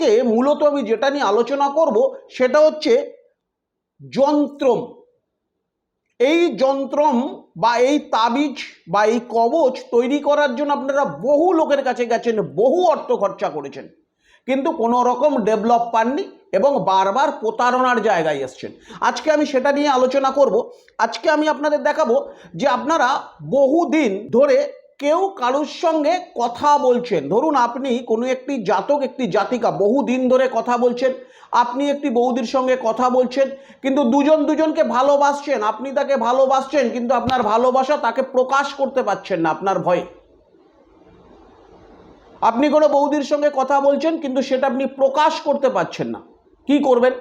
আজকে মূলত আমি যেটা নিয়ে আলোচনা করব সেটা হচ্ছে যন্ত্রম। এই যন্ত্রম বা এই তাবিজ বা এই কবচ তৈরি করার জন্য আপনারা বহু লোকের কাছে গেছেন, বহু অর্থ খরচা করেছেন। কিন্তু কোনো রকম ডেভেলপ পাননি এবং বারবার প্রতারণার জায়গায় এসছেন। আজকে আমি সেটা নিয়ে আলোচনা করব। আজকে আমি আপনাদের দেখাবো যে আপনারা বহুদিন ধরে কেউ কারোর সঙ্গে কথা বলছেন। ধরুন আপনি কোনো একটি জাতক, একটি জাতিকা বহু দিন ধরে কথা বলছেন, আপনি একটি বৌদির সঙ্গে কথা বলছেন, কিন্তু দুজন দুজনকে ভালোবাসছেন, আপনি তাকে ভালোবাসছেন, কিন্তু আপনার ভালোবাসা তাকে প্রকাশ করতে পারছেন না আপনার ভয়ে। আপনি কোনো বৌদির সঙ্গে কথা বলছেন, কিন্তু সেটা আপনি প্রকাশ করতে পারছেন না। কি করবেন?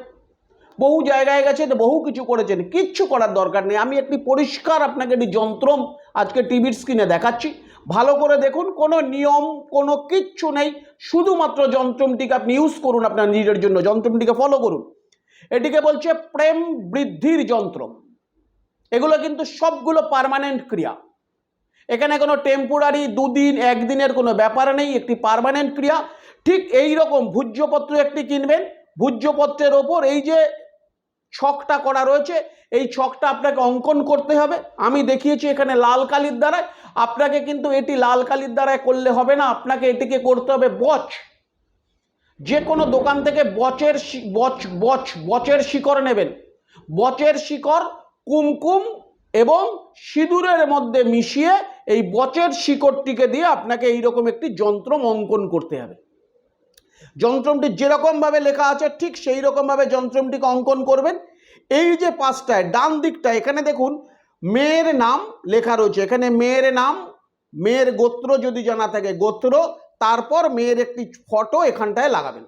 বহু জায়গায় গেছেন বহু কিছু করেছেন, কিচ্ছু করার দরকার নেই। আমি একটি পরিষ্কার আপনাকে একটি যন্ত্রম আজকে টিভির স্ক্রিনে দেখাচ্ছি। ভালো করে দেখুন, কোনো নিয়ম, কোনো কিচ্ছু নেই। শুধুমাত্র যন্ত্রমটিকে আপনি ইউজ করুন আপনার নিজের জন্য যন্ত্রমটিকে ফলো করুন। এটিকে বলছে প্রেম বৃদ্ধির যন্ত্র। এগুলো কিন্তু সবগুলো পার্মানেন্ট ক্রিয়া। এখানে কোনো টেম্পোরারি দুদিন, একদিনের কোনো ব্যাপার নেই, একটি পার্মানেন্ট ক্রিয়া। ঠিক এই রকম ভূজ্যপত্র একটি কিনবেন, ভূজ্যপত্রের ওপর এই যে ছকটা করা রয়েছে। এই ছকটা আপনাকে অঙ্কন করতে হবে। আমি দেখিয়েছি এখানে লাল কালির দ্বারা আপনাকে কিন্তু এটি লাল কালির দ্বারায় করলে হবে না। আপনাকে এটিকে করতে হবে বচ। যে কোনো দোকান থেকে বচের বচ বচ, বচের শিকড় নেবেন। বচের শিকড় কুমকুম এবং সিঁদুরের মধ্যে মিশিয়ে এই বচের শিকড়টিকে দিয়ে আপনাকে এইরকম একটি যন্ত্র অঙ্কন করতে হবে। যন্ত্রমটি যেরকমভাবে লেখা আছে, ঠিক সেই রকমভাবে যন্ত্রমটিকে অঙ্কন করবেন। এই যে পাঁচটায়, ডান দিকটা, এখানে দেখুন, মেয়ের নাম লেখা রয়েছে। এখানে মেয়ের নাম, মেয়ের গোত্র যদি জানা থাকে, গোত্র, তারপর মেয়ের একটি ফটো এখানটায় লাগাবেন।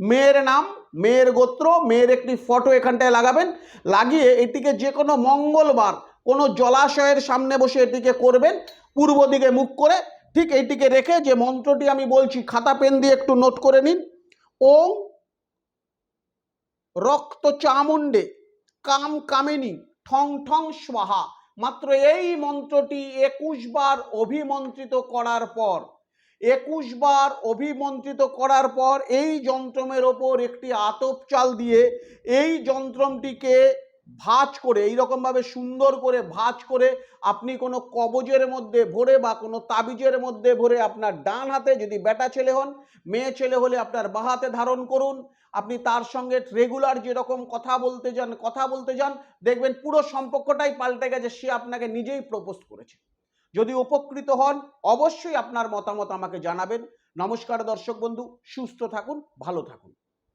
মেয়ের নাম, মেয়ের গোত্র, মেয়ের একটি ফটো এখানটায় লাগাবেন। লাগিয়ে এটিকে যে কোনো মঙ্গলবার কোনো জলাশয়ের সামনে বসে এটিকে করবেন, পূর্ব দিকে মুখ করে। ঠিক এইটিকে রেখে যে মন্ত্রটি আমি বলছি, খাতা, পেন দিয়ে একটু নোট করে নিন। ওম রক্ত চামুণ্ডে কাম কামিনী ঠং ঠং স্বাহা। মাত্র এই মন্ত্রটি একুশ বার অভিমন্ত্রিত করার পর, একুশ বার অভিমন্ত্রিত করার পর এই যন্ত্রমের ওপর একটি আতপ চাল দিয়ে এই যন্ত্রমটিকে ভাঁজ করে, এইরকমভাবে সুন্দর করে ভাঁজ করে আপনি কোনো কবজের মধ্যে ভরে বা কোনো তাবিজের মধ্যে ভরে আপনার ডান হাতে যদি বেটা ছেলে হন, মেয়ে ছেলে হলে আপনার বাঁ হাতে ধারণ করুন। আপনি তার সঙ্গে রেগুলার যেরকম কথা বলতে যান, কথা বলতে যান, দেখবেন পুরো সম্পর্কটাই পাল্টে গেছে, সে আপনাকে নিজেই প্রপোজ করেছে। যদি উপকৃত হন, অবশ্যই আপনার মতামত আমাকে জানাবেন। নমস্কার দর্শক বন্ধু, সুস্থ থাকুন, ভালো থাকুন।